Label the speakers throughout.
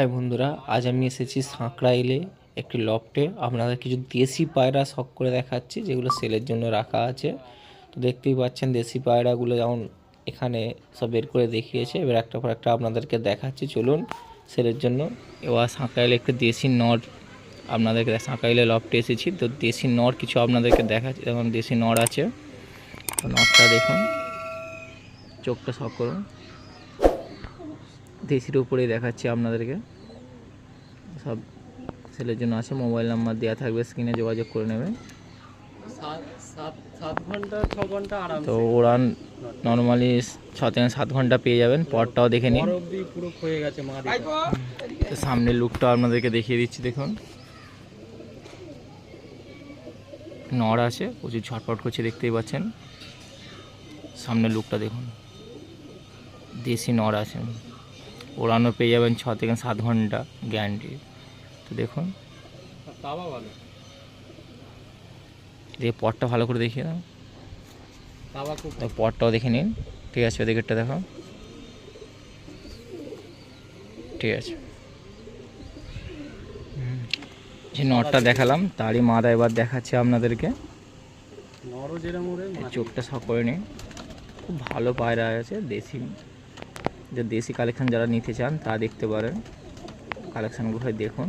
Speaker 1: High বন্ধুরা, আজ আমি এসেছি সাঁকড়াইলে একটি লফটে। আপনাদের কিছু দেশি পায়রা শখ করে দেখাচ্ছি, যেগুলো সেলের জন্য রাখা আছে। তো দেখতেই পাচ্ছেন, দেশি পায়রাগুলো যেমন এখানে সব বের করে দেখিয়েছে, এবার একটা পর একটা আপনাদেরকে দেখাচ্ছি। চলুন, সেলের জন্য। এবার সাঁকড়াইলে একটি দেশি নট আপনাদেরকে সাঁকড়াইলে লফটে এসেছি। তো দেশি নর কিছু আপনাদেরকে দেখাচ্ছি, যেমন দেশি নর আছে। তো নটটা দেখুন, চোখটা শখ করুন। দেশির উপরেই দেখাচ্ছি আপনাদেরকে। সব সেলের জন্য আছে মোবাইল নাম্বার দেওয়া থাকবে স্ক্রিনে যোগাযোগ করে নেবেন তো ওড়ান নর্মালি ছ থেকে সাত ঘণ্টা পেয়ে যাবেন পরটাও দেখে নিন। সামনের লুকটা আপনাদেরকে দেখিয়ে দিচ্ছি দেখুন। নর আছে প্রচুর ছটপট করছে দেখতেই পাচ্ছেন। সামনের লুকটা দেখুন। দেশি নড় আছে। ওড়ানো পেয়ে যাবেন ছ থেকে সাত ঘণ্টা গ্যারান্টি তো দেখুন দিয়ে পটটা ভালো করে দেখিয়ে দাও। পটটাও দেখে নিন। ঠিক আছে ওদিকেরটা দেখো। ঠিক আছে। যে নটটা দেখালাম তারই মাদা এবার দেখাচ্ছে আপনাদেরকে। চোখটা সব করে নিন। খুব ভালো পায়রা আছে দেশি। যে দেশি কালেকশান যারা নিতে চান তা দেখতে পারেন। কালেকশানগুলো হয় দেখুন।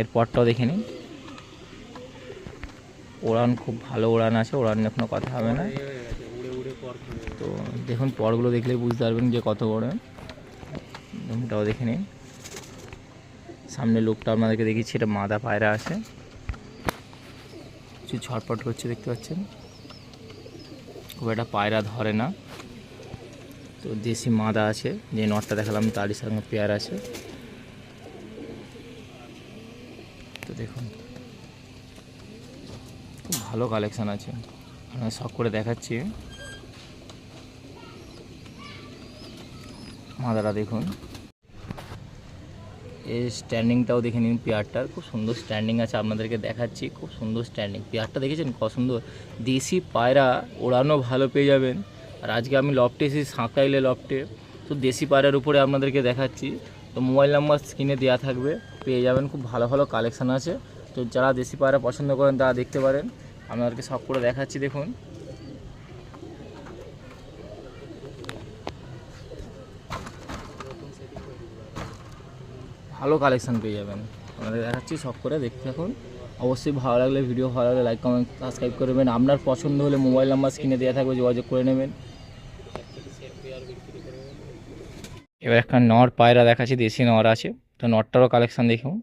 Speaker 1: এর পরটাও দেখে নিন ওড়ান খুব ভালো ওড়ান আছে, ওড়ান নিয়ে কোনো কথা হবে না। তো দেখুন, পরগুলো দেখলেই বুঝতে পারবেন যে কত বড়। ওটাও দেখে নিন। সামনে লোকটা আপনাদেরকে দেখিয়েছি, এটা মাদা পায়রা আছে। কিছু ছটপট করছে, দেখতে পাচ্ছেন? খুব একটা পায়রা ধরে না। তো দেশি মাদা আছে, যে নটটা দেখালাম, তারই সঙ্গে পেয়ার আছে। তো দেখুন। খুব ভালো কালেকশান আছে। আপনার শখ করে দেখাচ্ছি। মাদারা দেখুন। এই স্ট্যান্ডিংটাও দেখে নিন পেয়ারটার খুব সুন্দর স্ট্যান্ডিং আছে আপনাদেরকে দেখাচ্ছি। খুব সুন্দর স্ট্যান্ডিং পেয়ারটা দেখেছেন? কত সুন্দর। দেশি পায়রা ওড়ানো ভালো পেয়ে যাবেন। আর আজকে আমি লফটে এসেছি সাঁকাইলে লফটে তো দেশি পায়রার উপরে আপনাদেরকে দেখাচ্ছি। তো মোবাইল নাম্বার স্ক্রিনে দেওয়া থাকবে। পেয়ে যাবেন। খুব ভালো ভালো কালেকশান আছে। তো যারা দেশি পায়রা পছন্দ করেন, তারা দেখতে পারেন। আপনাদেরকে সব করে দেখাচ্ছি, দেখুন। ভালো কালেকশান পেয়ে যাবেন। আপনাদের দেখাচ্ছি, সব করে দেখতে থাকুন। অবশ্যই ভালো লাগলে ভিডিও ভালো লাগলে লাইক কমেন্ট সাবস্ক্রাইব করবেন আপনার পছন্দ হলে মোবাইল নাম্বার স্ক্রিনে দেওয়া থাকবে, যোগাযোগ করে নেবেন। এবার একটা নর পায়রা দেখাচ্ছি, দেশি নর আছে। তো নটটারও কালেকশান দেখুন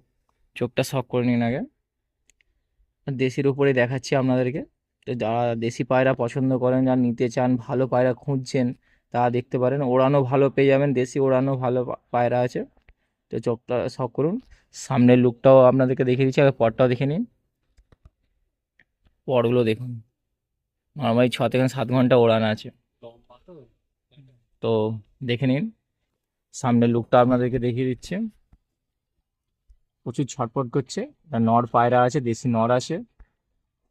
Speaker 1: চোখটা শখ করে নিন আগে। দেশির উপরে দেখাচ্ছি আপনাদেরকে। তো যারা দেশি পায়রা পছন্দ করেন, যারা নিতে চান, ভালো পায়রা খুঁজছেন তা দেখতে পারেন, ওড়ানো ভালো পেয়ে যাবেন। দেশি ওড়ানো ভালো পায়রা আছে। তো চোখটা শখ করুন। সামনের লুকটাও আপনাদেরকে দেখিয়ে দিচ্ছি। আগে পরটাও দেখে নিন। পরগুলো দেখুন। নর্মালি ছ থেকে সাত ঘণ্টা ওড়ানো আছে।
Speaker 2: তো
Speaker 1: তো দেখে নিন। সামনের লুকটা আপনাদেরকে দেখিয়ে দিচ্ছে। প্রচুর ছটপট করছে। একটা নর পায়রা আছে দেশি নর আছে।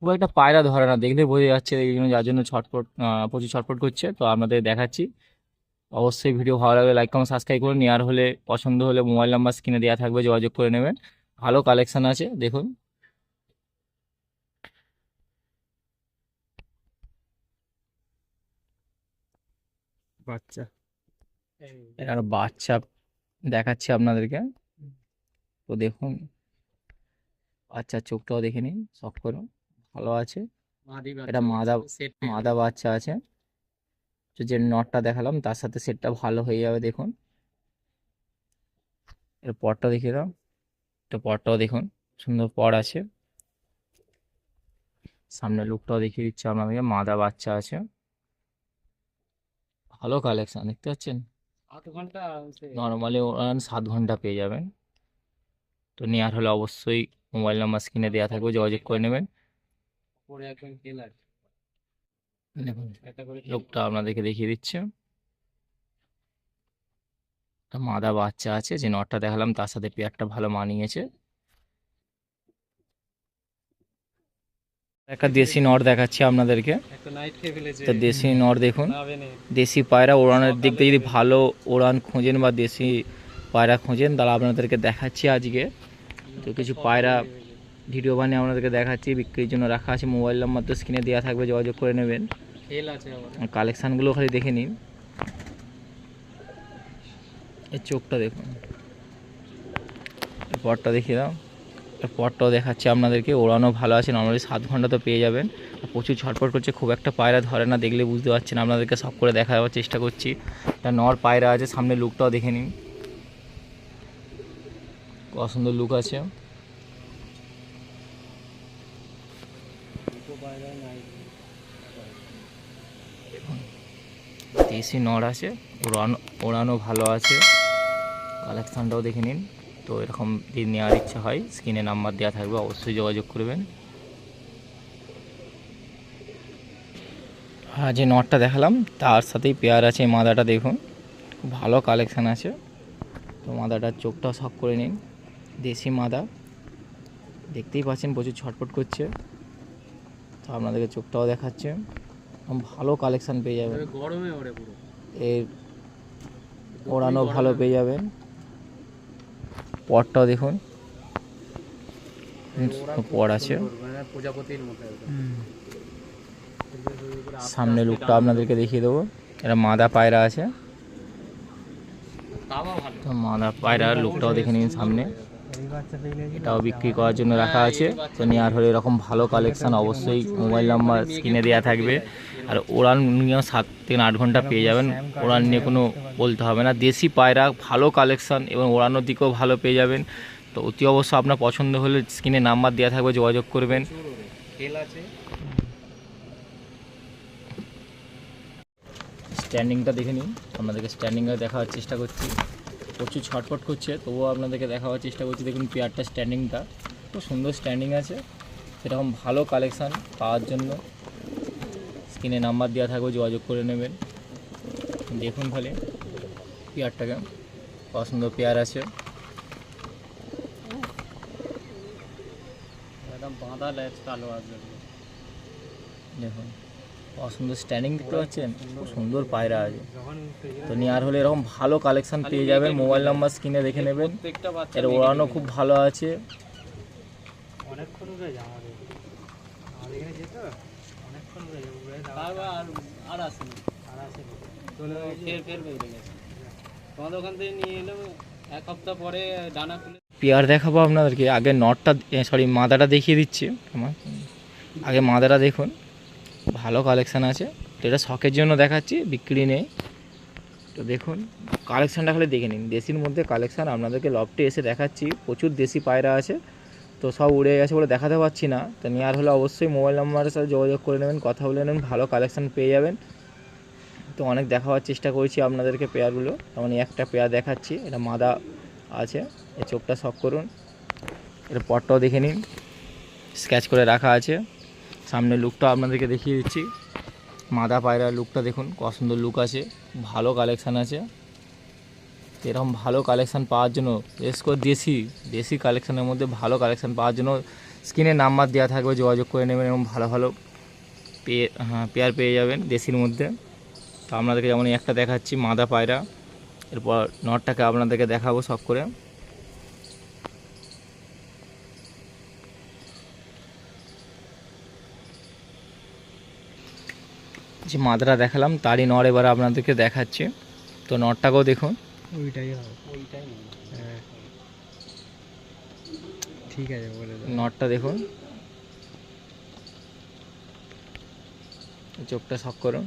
Speaker 1: খুব একটা পায়রা ধরে না দেখলে বোঝা যাচ্ছে এই জন্য যার জন্য ছটপট প্রচুর ছটপট করছে। তো আপনাদের দেখাচ্ছি। অবশ্যই ভিডিও ভালো লাগলে লাইক কমেন্ট সাবস্ক্রাইব করুন। আর হলে পছন্দ হলে মোবাইল নাম্বার স্ক্রিনে দেওয়া থাকবে যোগাযোগ করে নেবেন। ভালো কালেকশন আছে দেখুন।
Speaker 2: বাচ্চা।
Speaker 1: এর বাচ্চা দেখাচ্ছি আপনাদেরকে। তো দেখুন। বাচ্চার চোখটাও দেখে নিন শখ করুন ভালো আছে। এটা মাদা- মাদা বাচ্চা আছে। তো যে নটটা দেখালাম তার সাথে সেটটা ভালো হয়ে যাবে দেখুন। এর পরটা দেখিয়ে দাও। তো পরটাও দেখুন সুন্দর পর আছে। সামনে লুকটাও দেখিয়ে দিচ্ছে আপনাদেরকে মাদা বাচ্চা আছে। ভালো কালেকশন দেখতে পাচ্ছেন? নর্মালি ওরান সাত ঘণ্টা পেয়ে যাবেন। তো নেওয়ার হলে অবশ্যই মোবাইল নাম্বার স্ক্রিনে দেওয়া থাকবে যোগাযোগ করে নেবেন। লোকটা আপনাদেরকে দেখিয়ে দিচ্ছে। একটা মাদা বাচ্চা আছে যে নটটা দেখালাম তার সাথে পেয়ারটা ভালো মানিয়েছে। একটা দেশি নর দেখাচ্ছি আপনাদেরকে। তো দেশি নর দেখুন। দেশি পায়রা ওড়ানোর দিক দিয়ে যদি ভালো ওড়ান খোঁজেন বা দেশি পায়রা খোঁজেন তাহলে আপনাদেরকে দেখাচ্ছি আজকে। তো কিছু পায়রা ভিডিও বানিয়ে আপনাদেরকে দেখাচ্ছি বিক্রির জন্য রাখা আছে। মোবাইল নাম্বার তো স্ক্রিনে দেওয়া থাকবে যোগাযোগ করে নেবেন। কালেকশানগুলো খালি দেখে নিন। এর চোখটা দেখুন। পরটা দেখিয়ে দাও। পরটাও দেখাচ্ছি আপনাদেরকে। ওড়ানো ভালো আছে নর্মালি সাত ঘণ্টা তো পেয়ে যাবেন। প্রচুর ছটপট করছে খুব একটা পায়রা ধরে না দেখলে বুঝতে পারছেন আপনাদেরকে সব করে দেখা যাওয়ার চেষ্টা করছি। একটা নর পায়রা আছে সামনে লুকটাও দেখে নিন। সুন্দর লুক আছে। দেশি নর আছে, ওড়ানো ওড়ানো ভালো আছে। কালেকশানটাও দেখে নিন। তো এরকম যদি নেওয়ার ইচ্ছা হয় স্ক্রিনে নাম্বার দেওয়া থাকবে, অবশ্যই যোগাযোগ করবেন। হ্যাঁ যে নটটা দেখালাম, তার সাথেই পেয়ার আছে মাদাটা, দেখুন। ভালো কালেকশান আছে। তো মাদাটার চোখটাও শখ করে নিন। দেশি মাদা। দেখতেই পাচ্ছেন প্রচুর ছটপট করছে। তো আপনাদেরকে চোখটাও দেখাচ্ছে। ভালো কালেকশান পেয়ে যাবেন।
Speaker 2: গরমে পুরো।
Speaker 1: এর ওড়ানো ভালো পেয়ে যাবেন। পরটাও দেখুন। পর আছে।
Speaker 2: মানে
Speaker 1: সামনে লুকটা আপনাদেরকে দেখিয়ে দেবো। এটা মাদা পায়রা আছে।
Speaker 2: তাও ভালো।
Speaker 1: তো মাদা পায়রার লুকটাও দেখে নিন সামনে। এটাও বিক্রি করার জন্য রাখা আছে। তো নেওয়ার হলে এরকম ভালো কালেকশান অবশ্যই মোবাইল নাম্বার স্ক্রিনে দেওয়া থাকবে। আর ওড়ান মিনিমাম সাত থেকে আট ঘণ্টা পেয়ে যাবেন। ওড়ান নিয়ে কোনো বলতে হবে না। দেশি পায়রা ভালো কালেকশান এবং ওড়ানোর দিকেও ভালো পেয়ে যাবেন। তো অতি অবশ্য আপনার পছন্দ হলে স্ক্রিনে নাম্বার দেওয়া থাকবে, যোগাযোগ করবেন। স্ট্যান্ডিংটা দেখে নিন। আপনাদেরকে স্ট্যান্ডিংটা দেখার চেষ্টা করছি। প্রচুর ছটফট করছে তবুও আপনাদেরকে দেখাবার চেষ্টা করছি। দেখুন পেয়ারটা স্ট্যান্ডিংটা খুব সুন্দর স্ট্যান্ডিং আছে। সেরকম ভালো কালেকশান পাওয়ার জন্য। স্ক্রিনে নাম্বার দেওয়া থাকবে যোগাযোগ করে নেবেন। দেখুন খালি পেয়ারটাকে পছন্দ পেয়ার আছে।
Speaker 2: একদম বাঁধা লেজ কালো আসবে
Speaker 1: দেখুন। সুন্দর স্ট্যান্ডিং দেখতে পাচ্ছেন? খুব সুন্দর পায়রা আছে। তো নেওয়ার হলে এরকম ভালো কালেকশান পেয়ে যাবেন। মোবাইল নাম্বার স্ক্রিনে দেখে নেবেন। এর ওড়ানো খুব ভালো আছে। পেয়ার দেখাবো আপনাদেরকে। আগে নটটা সরি মাদাটা দেখিয়ে দিচ্ছি। আমার আগে মাদাটা দেখুন। ভালো কালেকশান আছে। তো এটা শখের জন্য দেখাচ্ছি, বিক্রি নেই। তো দেখুন কালেকশানটা খালি দেখে নিন। দেশির মধ্যে কালেকশান আপনাদেরকে লফটে এসে দেখাচ্ছি। প্রচুর দেশি পায়রা আছে। তো সব উড়ে গেছে বলে দেখাতে পারছি না। তো নেওয়ার হলে অবশ্যই মোবাইল নাম্বারের সাথে যোগাযোগ করে নেবেন, কথা বলে নেবেন, ভালো কালেকশান পেয়ে যাবেন। তো অনেক দেখাবার চেষ্টা করেছি আপনাদেরকে পেয়ারগুলো এই একটা পেয়ার দেখাচ্ছি, এটা মাদা আছে। এই চোখটা শখ করুন। এর পটটাও দেখে নিন। স্কেচ করে রাখা আছে। সামনে লুকটা আপনাদেরকে দেখিয়ে দিচ্ছি। মাদা পায়রা লুকটা দেখুন, কত সুন্দর লুক আছে। ভালো কালেকশান আছে। এরকম ভালো কালেকশান পাওয়ার জন্য, বিশেষ করে দেশি দেশি কালেকশানের মধ্যে ভালো কালেকশান পাওয়ার জন্য স্ক্রিনে নাম্বার দেওয়া থাকবে, যোগাযোগ করে নেবেন এবং ভালো ভালো পেয়ে হ্যাঁ পেয়ার পেয়ে যাবেন দেশির মধ্যে। তো আপনাদেরকে যেমন একটা দেখাচ্ছি, মাদা পায়রা। এরপর নটটাকে আপনাদেরকে দেখাবো সব করে। যে মাদাটা দেখালাম তারই নর এবার আপনাদেরকে দেখাচ্ছি। তো নটটাকেও দেখুন।
Speaker 3: ওইটাই
Speaker 2: ওইটাই
Speaker 3: হ্যাঁ। ঠিক আছে বলে
Speaker 1: নটটা দেখুন। চোখটা শখ করুন।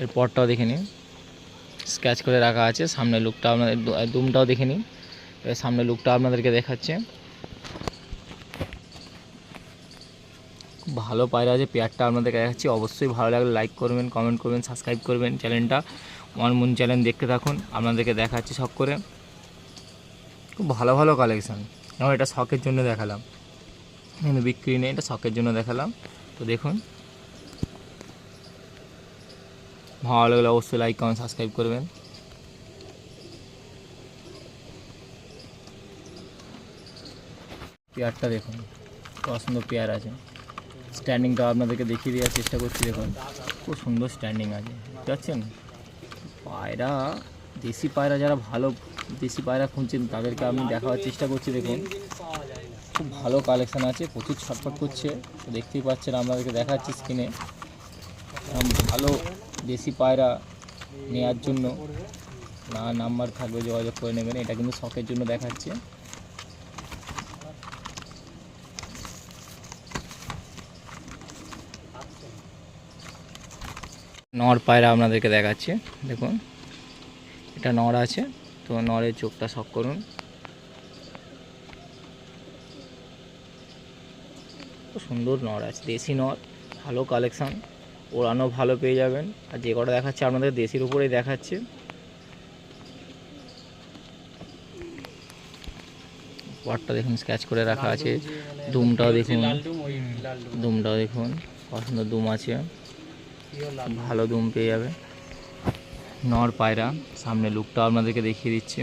Speaker 1: এর পরটাও দেখে নিন। স্ক্যাচ করে রাখা আছে। সামনে লুকটা আপনাদের দুমটাও দেখে নিন। সামনে লুকটা আপনাদেরকে দেখাচ্ছে। ভালো পায়রা আছে পেয়ারটা আপনাদেরকে দেখাচ্ছি, অবশ্যই ভালো লাগলে লাইক করবেন কমেন্ট করবেন সাবস্ক্রাইব করবেন চ্যানেলটা আমার মন চ্যানেল দেখতে থাকুন, আপনাদেরকে দেখাচ্ছি সব করে। খুব ভালো ভালো কালেকশান যেমন এটা শখের জন্য দেখালাম। কিন্তু বিক্রি নেই, এটা শখের জন্য দেখালাম। তো দেখুন। ভালো লাগলে অবশ্যই লাইক কমেন্ট সাবস্ক্রাইব করবেন। পেয়ারটা দেখুন সুন্দর পেয়ার আছে। স্ট্যান্ডিংটা আপনাদেরকে দেখিয়ে দেওয়ার চেষ্টা করছি, দেখুন। খুব সুন্দর স্ট্যান্ডিং আছে, বুঝতে পারছেন? পায়রা, দেশি পায়রা যারা ভালো দেশি পায়রা খুঁজছেন, তাদেরকে আমি দেখাবার চেষ্টা করছি, দেখুন। খুব ভালো কালেকশান আছে, প্রচুর ছটফট করছে। দেখতেই পাচ্ছেন, আপনাদেরকে দেখাচ্ছি স্ক্রিনে ভালো দেশি পায়রা নেওয়ার জন্য। না নাম্বার থাকবে যোগাযোগ করে নেবেন, এটা কিন্তু শখের জন্য দেখাচ্ছে। নর পায়রা আপনাদেরকে দেখাচ্ছে। দেখুন এটা নর আছে তো নরের চোখটা শখ করুন। সুন্দর নর আছে দেশি নর ভালো কালেকশান ওড়ানো ভালো পেয়ে যাবেন। আর যে কটা দেখাচ্ছে আপনাদের দেশির উপরেই দেখাচ্ছে। ওয়ারটা দেখুন স্ক্যাচ করে রাখা আছে। দুমটাও দেখুন দুমটাও দেখুন সুন্দর দুম আছে। ভালো দুম পেয়ে যাবে। নর পায়রা সামনে লুকটা আপনাদেরকে দেখিয়ে দিচ্ছে।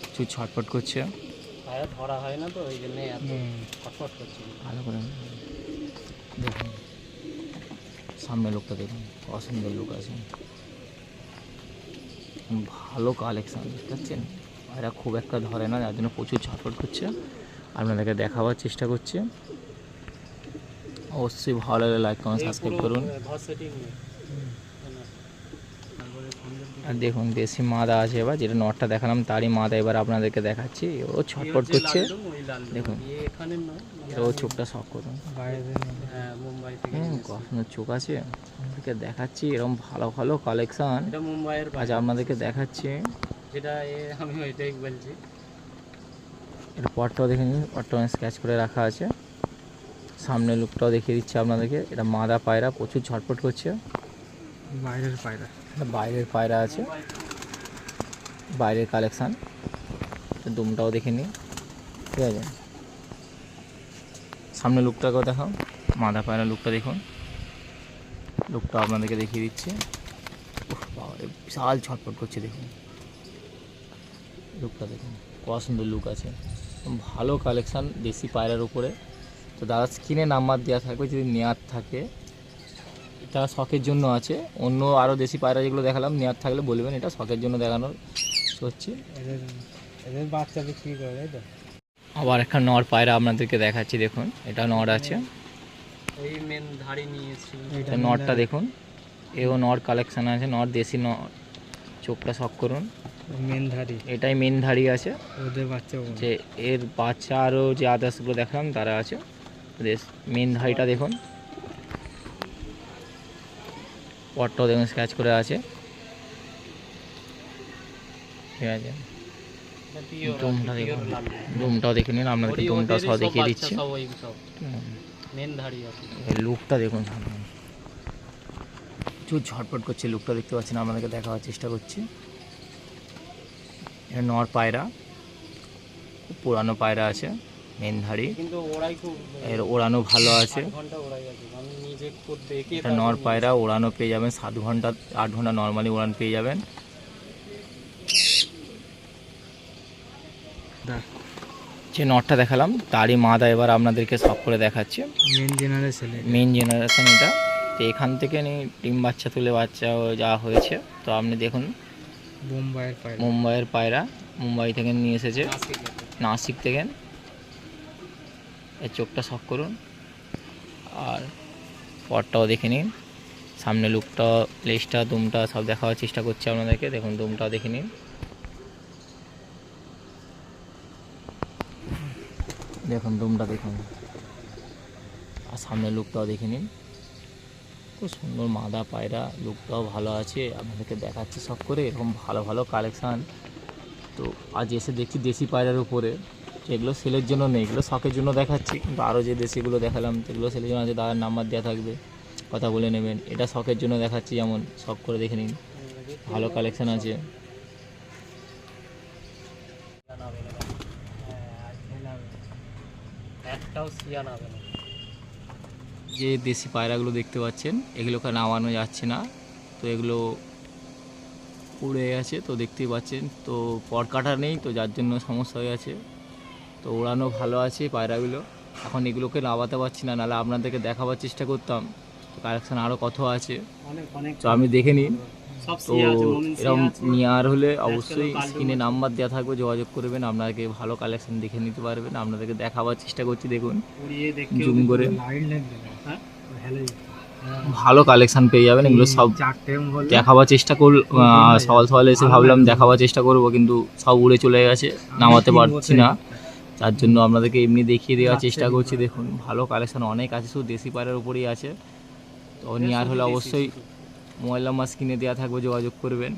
Speaker 1: প্রচুর ছটফট করছে।
Speaker 2: পায়রা ধরা হয় না তো ওই জন্য এত ফটফট করছে।
Speaker 1: ভালো করে দেখুন। সামনে লোকটা দেখুন অসুন্দর লোক আছে। ভালো কালেকশান বুঝতে পারছেন? এরা খুব একটা ধরে না যার জন্য প্রচুর ছটফট করছে। আপনাদেরকে দেখাবার চেষ্টা করছে। অবশ্যই ভালো লাগলে লাইক কমেন্ট সাবস্ক্রাইব করুন।
Speaker 2: নেই
Speaker 1: আর দেখুন দেশি মাদা আছে এবার যেটা নটটা দেখালাম তারই মাদা এবার আপনাদেরকে দেখাচ্ছি। ও ছটফট করছে। দেখুন। ও চোখটা শখ করুন।
Speaker 2: হ্যাঁ
Speaker 1: কখনো চোখ আছে। আপনাদেরকে দেখাচ্ছি এরকম ভালো ভালো কালেকশান আজ আপনাদেরকে দেখাচ্ছি।
Speaker 2: যেটা এ আমি ওইটাই বলছি।
Speaker 1: এর পরটাও দেখে নিন পরটা স্ক্যাচ করে রাখা আছে। সামনে লুকটাও দেখিয়ে দিচ্ছি আপনাদেরকে। এটা মাদা পায়রা প্রচুর ছটফট করছে।
Speaker 3: বাইরের পায়রা।
Speaker 1: এটা বাইরের পায়রা আছে। বাইরের কালেকশান দুমটাও দেখে নিই। ঠিক আছে? সামনে লুকটাকেও দেখাও। মাদা পায়রা লুকটা দেখুন। লুকটা আপনাদেরকে দেখিয়ে দিচ্ছে। বিশাল ছটফট করছে দেখুন। লুকটা দেখুন। কত সুন্দর লুক আছে। ভালো কালেকশান দেশি পায়রার উপরে। তো দাদা স্ক্রিনে নাম্বার দেওয়া থাকবে যদি নেয়ার থাকে। এটা শখের জন্য আছে। অন্য আরও দেশি পায়রা যেগুলো দেখালাম নেয়ার থাকলে বলবেন এটা শখের জন্য দেখানোর হচ্ছে।
Speaker 3: এদের এদের বাচ্চা বিক্রি করে তাই তো?
Speaker 1: আবার একটা নর পায়রা আপনাদেরকে দেখাচ্ছি দেখুন। এটা নর আছে।
Speaker 2: ওই মেন ধাড়ি নিয়ে এসেছি।
Speaker 1: তো নরটা দেখুন। এও নর কালেকশান আছে নর দেশি নর। চোখটা শখ করুন।
Speaker 3: মেন ধারি
Speaker 1: এটাই মেন ধাড়ি আছে।
Speaker 3: ওদের বাচ্চা
Speaker 1: যে এর বাচ্চা আরও যে আদার্সগুলো দেখালাম তারা আছে। মেন ধাড়িটা দেখুন। পটটাও দেখুন স্ক্র্যাচ করে আছে। ঠিক আছে। ডোমটা দেখুন। ডোমটাও দেখে নিন আপনাদেরকে ডোমটাও সহ দেখিয়ে দিচ্ছি।
Speaker 2: সব সব। মেন
Speaker 1: লুকটা দেখুন। প্রচুর ঝটপট করছে লুকটা দেখতে পাচ্ছেন আপনাদেরকে দেখাবার চেষ্টা করছি। এটা নর পায়রা খুব পুরানো পায়রা আছে। মেনধারি
Speaker 2: কিন্তু ওরাই খুব
Speaker 1: এর ওড়ানো ভালো আছে। এটা নর পায়রা ওড়ানো পেয়ে যাবেন। সাত ঘণ্টা আট ঘণ্টা নর্মালি ওড়ান পেয়ে যাবেন। যে নটটা দেখালাম তারই মাদা এবার আপনাদেরকে সব করে দেখাচ্ছে।
Speaker 3: মেন জেনারেশন
Speaker 1: মেন জেনারেশন এটা। তো এখান থেকে নি ডিম বাচ্চা তুলে বাচ্চা যা হয়েছে তো আপনি দেখুন।
Speaker 3: বোম্বাইয়ের পায়রা।
Speaker 1: মুম্বাইয়ের পায়রা মুম্বাই থেকে নিয়ে এসেছে।
Speaker 2: নাসিক
Speaker 1: থেকে। চোখটা শখ করুন। আর পরটাও দেখে নিন। সামনে লুকটা লেজটা দুমটা সব দেখাবার চেষ্টা করছে আপনাদেরকে। দেখুন, দুমটাও দেখে নিন। দেখুন, দুমটা দেখুন। আর সামনে লুকটাও দেখে নিন। খুব সুন্দর মাদা পায়রা, লুকটাও ভালো আছে। আপনাদেরকে দেখাচ্ছি সব করে। এরকম ভালো ভালো কালেকশান তো আজ এসে দেখছি দেশি পায়রার উপরে। যেগুলো সেলের জন্য নেই, এগুলো শখের জন্য দেখাচ্ছি। কিন্তু আরও যে দেশিগুলো দেখালাম সেগুলো সেলের জন্য আছে দাদার নাম্বার দেওয়া থাকবে। কথা বলে নেবেন। এটা শখের জন্য দেখাচ্ছি, যেমন শখ করে দেখে নিন। ভালো কালেকশান আছে। যে দেশি পায়রাগুলো দেখতে পাচ্ছেন, এগুলোকে নামানো যাচ্ছে না। তো এগুলো উড়ে গেছে, তো দেখতেই পাচ্ছেন। তো পর কাটা নেই, তো যার জন্য সমস্যা হয়ে আছে। তো ওড়ানো ভালো আছে পায়রাগুলো। এখন এগুলোকে নামাতে পারছি না নাহলে আপনাদেরকে দেখাবার চেষ্টা করতাম। তো কালেকশন আরও কত আছে?
Speaker 2: অনেক অনেক।
Speaker 1: তো আমি দেখে নিই।
Speaker 2: সব
Speaker 1: তো এরকম নেওয়ার হলে অবশ্যই স্ক্রিনে নাম্বার দেওয়া থাকবে যোগাযোগ করবেন আপনাকে ভালো কালেকশন দেখে নিতে পারবেন। আপনাদেরকে দেখাবার চেষ্টা করছি দেখুন। জুম করে।
Speaker 2: হ্যাঁ?
Speaker 1: ভালো কালেকশন পেয়ে যাবেন এগুলো সব দেখাবার চেষ্টা কর সকাল সকাল এসে ভাবলাম দেখাবার চেষ্টা করব কিন্তু সব উড়ে চলে গেছে নামাতে পারছি না। তার জন্য আপনাদেরকে এমনি দেখিয়ে দেওয়ার চেষ্টা করছি দেখুন ভালো কালেকশন অনেক আছে শুধু দেশি পাড়ের উপরেই আছে। তো নিয়ে আর হলে অবশ্যই মোবাইল নাম্বার স্ক্রিনে দেওয়া থাকবে যোগাযোগ করবেন।